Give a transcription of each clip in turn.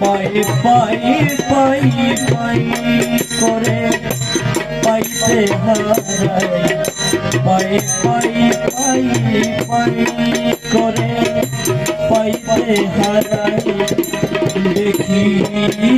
পাই পাই পাই পাই করে পাইতে হারাই। পাই পাই পাই পাই করে পাইতে হারাই। দেখি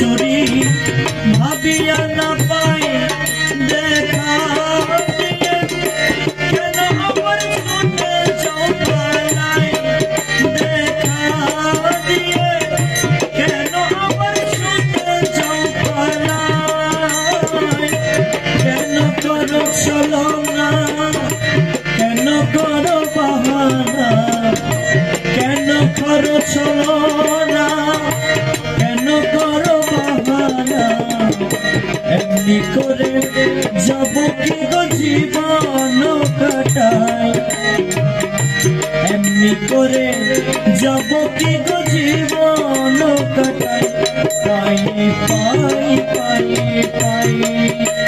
লোক ভাবিয়া না এমনি করে যাব কি গো জীবন কাটাই এমনি করে যাব কি গো জীবন কাটাই পাই পাই পাই পাই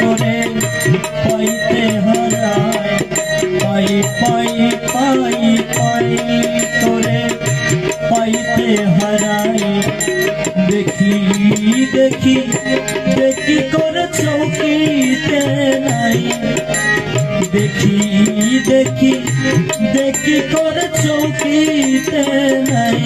দেখি করে চৌকিতে নাই? দেখি দেখি দেখি করে চৌকিতে নাই?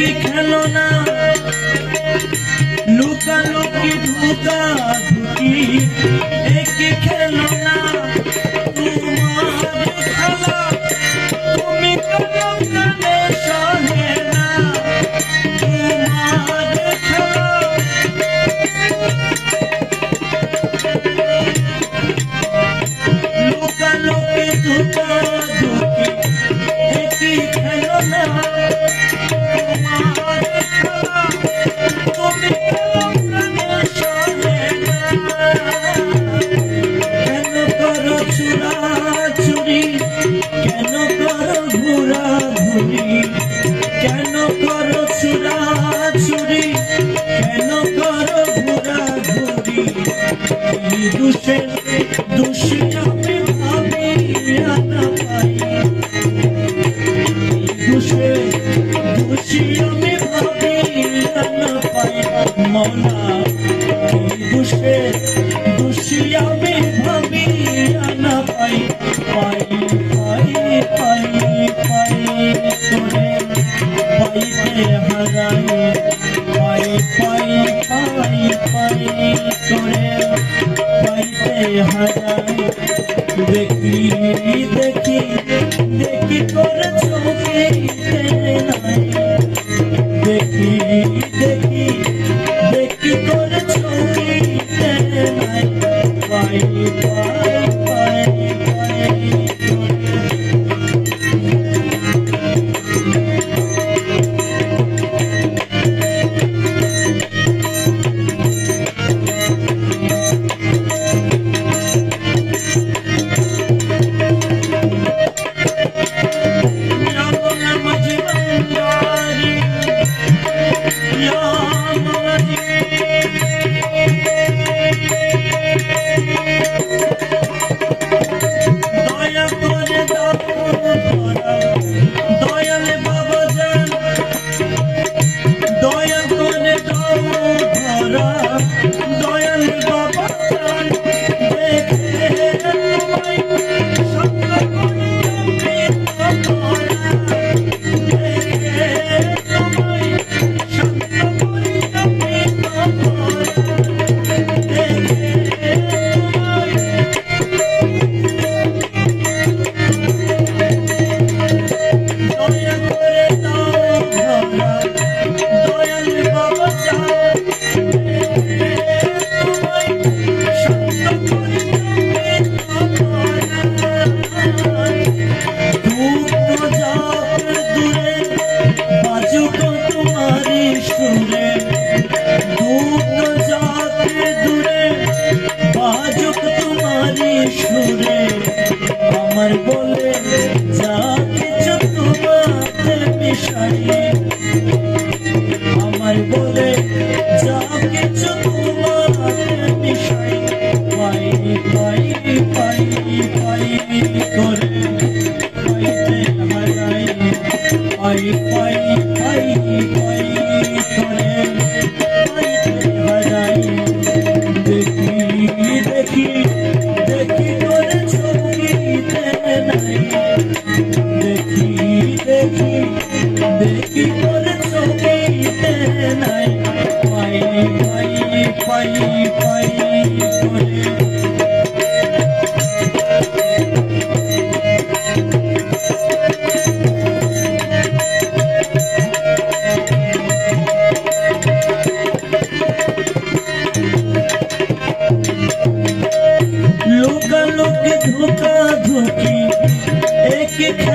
একই খেলনা লুকা লুকি ধুকা ধুকি একই খেলনা তোমার খেলা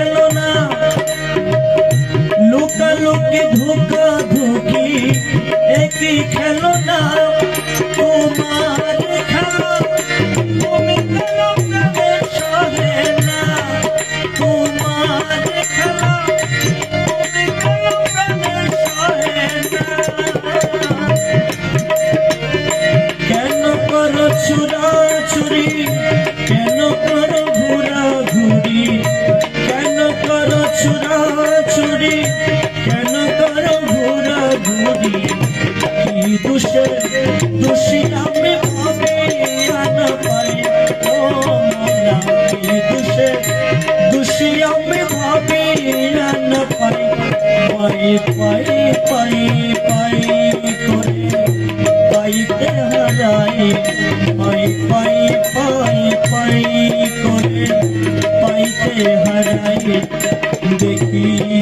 এক খেলনা লুকা লুকি ধোকা ধুকি একই খেলনা তোমার চুরা চুরি, কেন করো ঘুরা ঘুরি? কি দোষে দোষী আমি ভাবে আনা পাই? ও পাই? পাই পাইতে হারাই। পাই পাই পাই পাই করে পাইতে হারাই। দেখি